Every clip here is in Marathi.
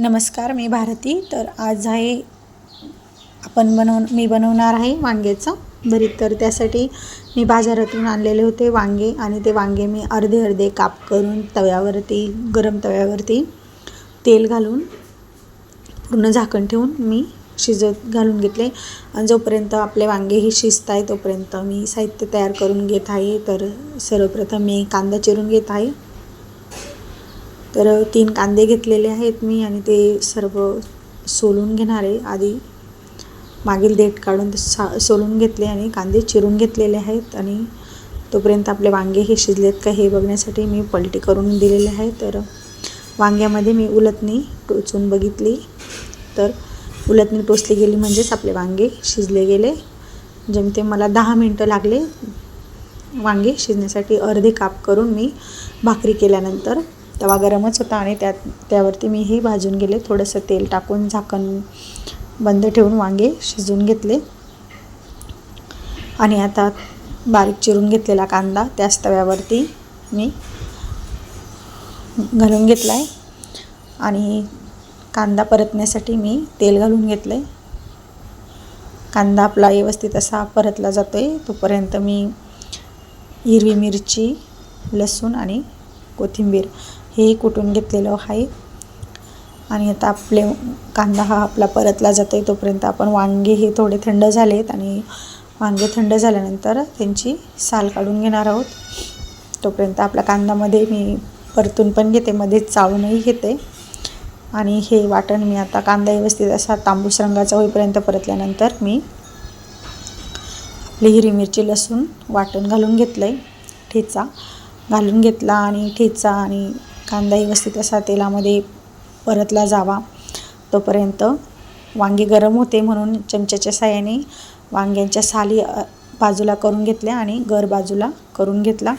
नमस्कार मी भारती. तर आज आहे आपण बनव मी बनवणार आहे वांग्याचं भरीत. तर त्यासाठी मी बाजारातून आणलेले होते वांगे आणि ते वांगे मी अर्धे अर्धे काप करून तव्यावरती गरम तव्यावरती तेल घालून पूर्ण झाकण ठेवून मी शिजत घालून घेतले. आणि जोपर्यंत आपले वांगे ही शिजत आहे तोपर्यंत मी साहित्य तयार करून घेत आहे. तर सर्वप्रथम मी कांदा चिरून घेत आहे. तर तीन कांदे घेतलेले आहेत मी आणि ते सर्व सोलून घेणार आहे. आधी मागील देठ काढून ते सा सोलून घेतले आणि कांदे चिरून घेतलेले आहेत आणि तोपर्यंत आपले वांगे हे शिजलेत का हे बघण्यासाठी मी पलटी करून दिलेले आहे तर वांग्यामध्ये मी उलटणी टोचून बघितली. तर उलटणी टोचली गेली म्हणजेच आपले वांगे शिजले गेले. जेमते मला दहा मिनटं लागले वांगे शिजण्यासाठी अर्धे काप करून मी भाकरी केल्यानंतर तवा गरमच होता आणि त्यात त्यावरती मी भाजून गेले थोडंसं तेल टाकून झाकण बंद ठेवून वांगे शिजून घेतले. आणि आता बारीक चिरून घेतलेला कांदा त्याच तव्यावरती मी घालून घेतला आहे आणि कांदा परतण्यासाठी मी तेल घालून घेतलं आहे कांदा आपला व्यवस्थित असा परतला जातो आहे तोपर्यंत मी हिरवी मिरची लसूण आणि कोथिंबीर हेही कुटून घेतलेलं आहे. आणि आता आपले कांदा हा आपला परतला जातो आहे तोपर्यंत आपण वांगे हे थोडे थंड झालेत आणि वांगे थंड झाल्यानंतर त्यांची साल काढून घेणार आहोत. तोपर्यंत आपल्या कांदामध्ये मी परतून पण घेते मध्येच चाळूनही घेते. आणि हे वाटण मी आता कांदा व्यवस्थित असा तांबूस रंगाचा होईपर्यंत परतल्यानंतर मी आपली हिरवी मिरची लसूण वाटण घालून घेतलं आहे ठेचा घालून घेतला आणि ठेचा आणि कांदा व्यवस्थित असा तेलामध्ये परतला जावा. तोपर्यंत वांगे गरम होते म्हणून चमच्याच्या साह्याने वांग्यांच्या साली बाजूला करून घेतल्या आणि गर बाजूला करून घेतला.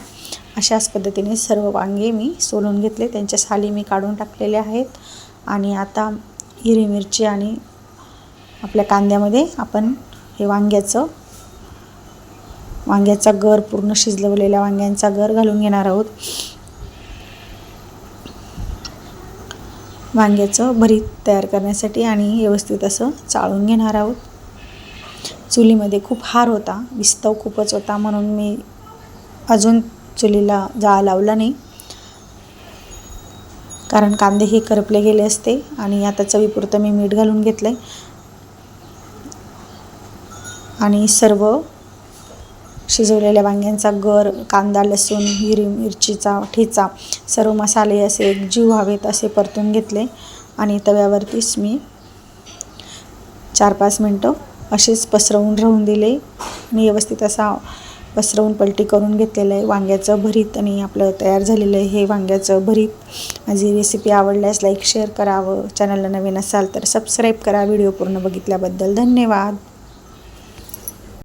अशाच पद्धतीने सर्व वांगे मी सोलून घेतले. त्यांच्या साली मी काढून टाकलेले आहेत. आणि आता हिरवी मिरची आणि आपल्या कांद्यामध्ये आपण हे वांग्याचं वांग्याचा गर पूर्ण शिजलवलेल्या वांग्यांचा गर घालून घेणार आहोत. वांग्याचं भरीत तयार करण्यासाठी आणि व्यवस्थित असं चाळून घेणार आहोत. चुलीमध्ये खूप हार होता विस्तव खूपच होता म्हणून मी अजून चुलीला जाळ लावला नाही. कारण कांदे हे करपले गेले असते आणि आता चवीपुरतं मी मीठ घालून घेतलं आहे आणि सर्व शिजवलेल्या वांग्यांचा गर कांदा लसूण हिरवी मिरचीचा ठेचा सर्व मसाले असे एकजीव व्हावेत असे परतून घेतले आणि तव्यावरतीच मी चार पाच मिनटं असेच पसरवून राहून दिले. मी व्यवस्थित असा पसरवून पलटी करून घेतलेलं आहे. वांग्याचं भरीत आणि आपलं तयार झालेलं आहे. हे वांग्याचं भरीत. माझी रेसिपी आवडल्यास लाईक शेअर करावं. चॅनलला नवीन असाल तर सबस्क्राईब करा. व्हिडिओ पूर्ण बघितल्याबद्दल धन्यवाद.